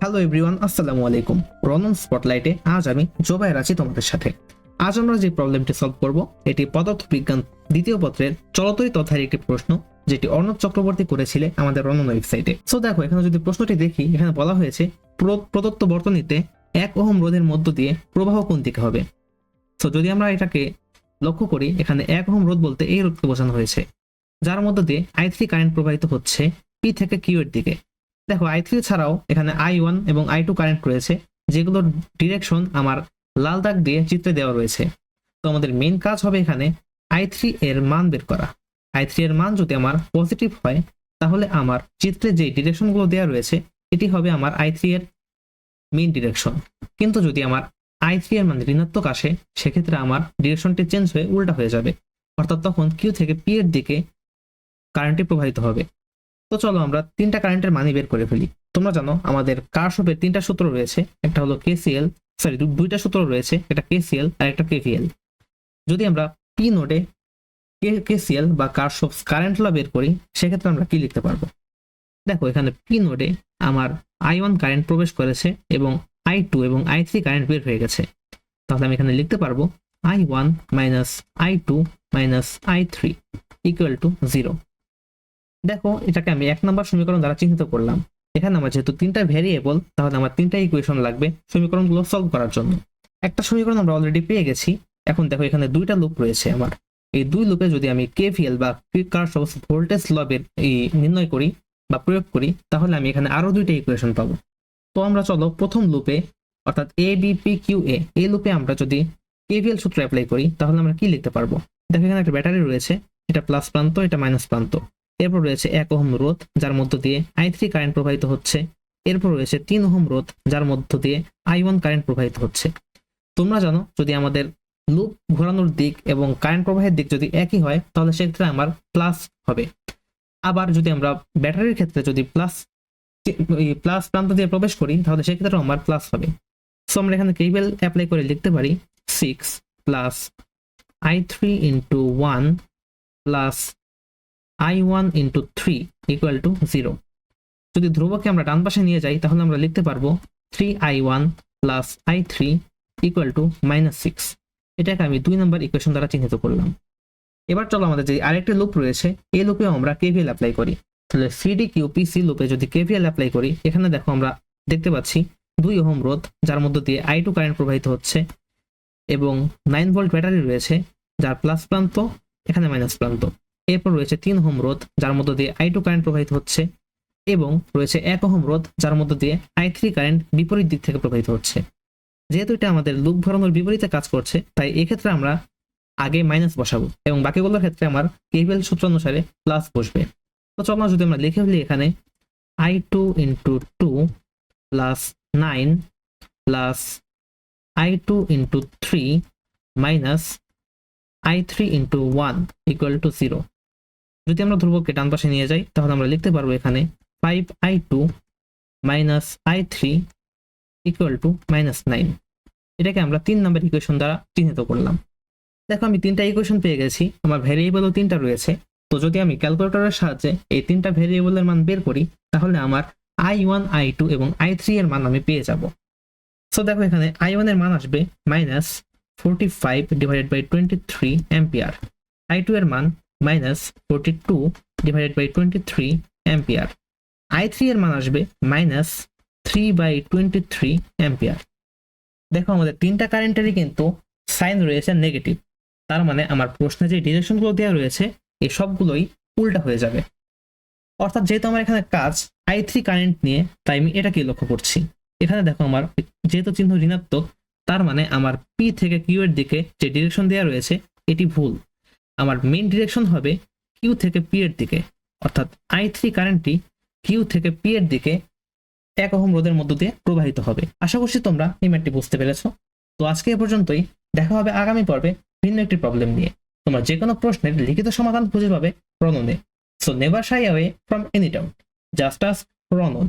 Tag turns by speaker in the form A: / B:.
A: Hello everyone আসসালামু আলাইকুম রনন স্পটলাইটে আজ আমি জোবায়ের আছি তোমাদের সাথে। আজ আমরা যে প্রবলেমটি সলভ করব, এটি পদার্থবিজ্ঞান দ্বিতীয় পত্রের চলতরি তথার একটি প্রশ্ন, যেটি অর্ণব চক্রবর্তী করেছিলে আমাদের রনন ওয়েবসাইটে সো দেখো, এখানে যদি প্রশ্নটি দেখি, এখানে বলা হয়েছে, প্র- প্রদত্ত বর্তনীতে এক ওহম রোধের মধ্য দিয়ে প্রবাহ কোন দিকে হবে? সো যদি আমরা এটাকে লক্ষ্য করি, এখানে এক ওহম রোধ বলতে এই রোধকে বোঝানো হয়েছে। যার মধ্য দিয়ে আই থ্রি কারেন্ট প্রবাহিত হচ্ছে পি থেকে কিউ এর দিকে। দেখো, আই থ্রি ছাড়াও এখানে আই ওয়ান এবং আই টু কারেন্ট রয়েছে, যেগুলোর ডিরেকশন আমার লাল দাগ দিয়ে চিত্রে দেওয়া রয়েছে। তো আমাদের মেন কাজ হবে এখানে আই থ্রি এর মান বের করা। আই থ্রি এর মান যদি আমার পজিটিভ হয়, তাহলে আমার চিত্রে যে ডিরেকশনগুলো দেওয়া রয়েছে, এটি হবে আমার আই থ্রি এর মেইন ডিরেকশন কিন্তু যদি আমার আই থ্রি এর মান ঋণাত্মক আসে, সেক্ষেত্রে আমার ডিরেকশনটি চেঞ্জ হয়ে উল্টা হয়ে যাবে। অর্থাৎ তখন কিউ থেকে পি এর দিকে কারেন্টটি প্রবাহিত হবে। তো চলো আমরা তিনটা কারেন্টের মানি বের করে ফেলি। তোমরা জানো আমাদের কারশপের তিনটা সূত্র রয়েছে, একটা হলো কেসিএল সরি দুইটা সূত্র রয়েছে, একটা কেসিএল আর একটা কেভিএল যদি আমরা পি নোডে কেসিএল বা কারশপস কারেন্ট ল বের করি, সেক্ষেত্রে আমরা কি লিখতে পারব? দেখো, এখানে পি নোডে আমার আই ওয়ান কারেন্ট প্রবেশ করেছে এবং আই টু এবং আই থ্রি কারেন্ট বের হয়ে গেছে। তাহলে আমি এখানে লিখতে পারব I one minus I two minus I three equal to zero দেখো, এটাকে আমি এক নম্বর সমীকরণ দ্বারা চিহ্নিত করলাম। এখানে আমার যেহেতু তিনটা ভ্যারিয়েবল তাহলে আমার তিনটা ইকুয়েশন লাগবে সমীকরণগুলো সলভ করার জন্য। একটা সমীকরণ আমরা অলরেডি পেয়ে গেছি। এখন দেখো, এখানে দুইটা লুপ রয়েছে আমার। এই দুই লুপে যদি আমি কেভিএল বা কার্শফ ভোল্টেজ লবের এই নির্ণয় করি বা প্রয়োগ করি, তাহলে আমি এখানে আরও দুইটা ইকুয়েশন পাবো। তো আমরা চলো প্রথম লুপে অর্থাৎ A B P Q A এই লুপে আমরা যদি কেভিএল সূত্র অ্যাপ্লাই করি, তাহলে আমরা কি লিখতে পারব? দেখো, এখানে একটা ব্যাটারি রয়েছে। এটা প্লাস প্রান্ত, এটা মাইনাস প্রান্ত। এরপর রয়েছে এক ওহম রোধ, যার মধ্য দিয়ে আই থ্রি কারেন্ট প্রবাহিত হচ্ছে। এরপর রয়েছে তিন ওহম রোধ, যার মধ্য দিয়ে আই ওয়ান কারেন্ট প্রবাহিত হচ্ছে। তোমরা জানো, যদি আমাদের লুপ ঘোরানোর দিক এবং কারেন্ট প্রবাহের দিক যদি একই হয়, তাহলে সেক্ষেত্রে আমার প্লাস হবে। আবার যদি আমরা ব্যাটারির ক্ষেত্রে যদি প্লাস প্লাস প্রান্ত দিয়ে প্রবেশ করি, তাহলে সেক্ষেত্রেও আমার প্লাস হবে। সো আমরা এখানে কেবল অ্যাপ্লাই করে লিখতে পারি six plus I three into one plus I one into three equal to zero যদি ধ্রুবকে আমরা ডান পাশে নিয়ে যাই, তাহলে আমরা লিখতে পারব three I one plus I three equal to minus six এটাকে আমি দুই নম্বর ইকুয়েশন দ্বারা চিহ্নিত করলাম। এবার চলো আমাদের যে আরেকটি লুপ রয়েছে, এই লুপে আমরা কেভিএল অ্যাপ্লাই করি। তাহলে সিডি কিউ পিসি লুপে যদি কেভিএল অ্যাপ্লাই করি, এখানে দেখো আমরা দেখতে পাচ্ছি দুই ওহম রোধ, যার মধ্য দিয়ে আই টু কারেন্ট প্রবাহিত হচ্ছে এবং নাইন ভোল্ট ব্যাটারি রয়েছে, যার প্লাস প্রান্ত, এখানে মাইনাস প্রান্ত। এরপর রয়েছে তিন হোম রোধ, যার মধ্য দিয়ে আই টু কারেন্ট প্রবাহিত হচ্ছে, এবং রয়েছে এক হোম রোধ, যার মধ্য দিয়ে আই থ্রি কারেন্ট বিপরীত দিক থেকে প্রবাহিত হচ্ছে। যেহেতু এটা আমাদের লুপ ভরানোর বিপরীতে কাজ করছে, তাই এক্ষেত্রে আমরা আগে মাইনাস বসাবো, এবং বাকিগুলোর ক্ষেত্রে আমার কেবিএল সূত্র অনুসারে প্লাস বসবে। তো চলো যদি আমরা লিখে ফেলি এখানে I two into two plus nine plus I two into three minus I three into one equal to zero যদি আমরা ধ্রুবককে ডান পাশে নিয়ে যাই, তাহলে আমরা লিখতে পারব এখানে five I two minus I three equal to minus nine এটাকে আমরা তিন নম্বর ইকুয়েশন দ্বারা চিহ্নিত করলাম। দেখো আমি তিনটা ইকুয়েশন পেয়ে গেছি, আমার ভ্যারিয়েবলও তিনটা রয়েছে। তো যদি আমি ক্যালকুলেটরের সাহায্যে এই তিনটা ভ্যারিয়েবলের মান বের করি, তাহলে আমার আই ওয়ান আই টু এবং আই থ্রি এর মান আমি পেয়ে যাব। সো দেখো এখানে আই ওয়ানের মান আসবে minus forty five divided by twenty three ampere I two এর মান minus forty two divided by twenty three ampere I three এর মান আসবে minus three by twenty three ampere দেখো আমাদের তিনটা কারেন্টেরই কিন্তু সাইন রয়েছে নেগেটিভ তার মানে আমার প্রশ্নে যে ডিরেকশনগুলো দেওয়া রয়েছে, এই সবগুলোই উল্টা হয়ে যাবে। অর্থাৎ যেহেতু আমার এখানে কাজ আই থ্রি কারেন্ট নিয়ে, তাই আমি এটাকে লক্ষ্য করছি। এখানে দেখো আমার যেহেতু চিহ্ন ঋণাত্মক, তার মানে আমার পি থেকে কিউ এর দিকে যে ডিরেকশন দেওয়া রয়েছে, এটি ভুল। আমার মেইন ডিরেকশন হবে কিউ থেকে পি এর দিকে। অর্থাৎ আই থ্রি কারেন্টটি কিউ থেকে পি এর দিকে এক ওহম রোধের মধ্য দিয়ে প্রবাহিত হবে। আশা করছি তোমরা এই ম্যাটটি বুঝতে পেরেছ। তো আজকে এ পর্যন্তই। দেখা হবে আগামী পর্বে ভিন্ন একটি প্রবলেম নিয়ে। তোমরা যে কোনো প্রশ্নের লিখিত সমাধান খুঁজে পাবে প্রণনে so never shy away from any doubt just ask Pranan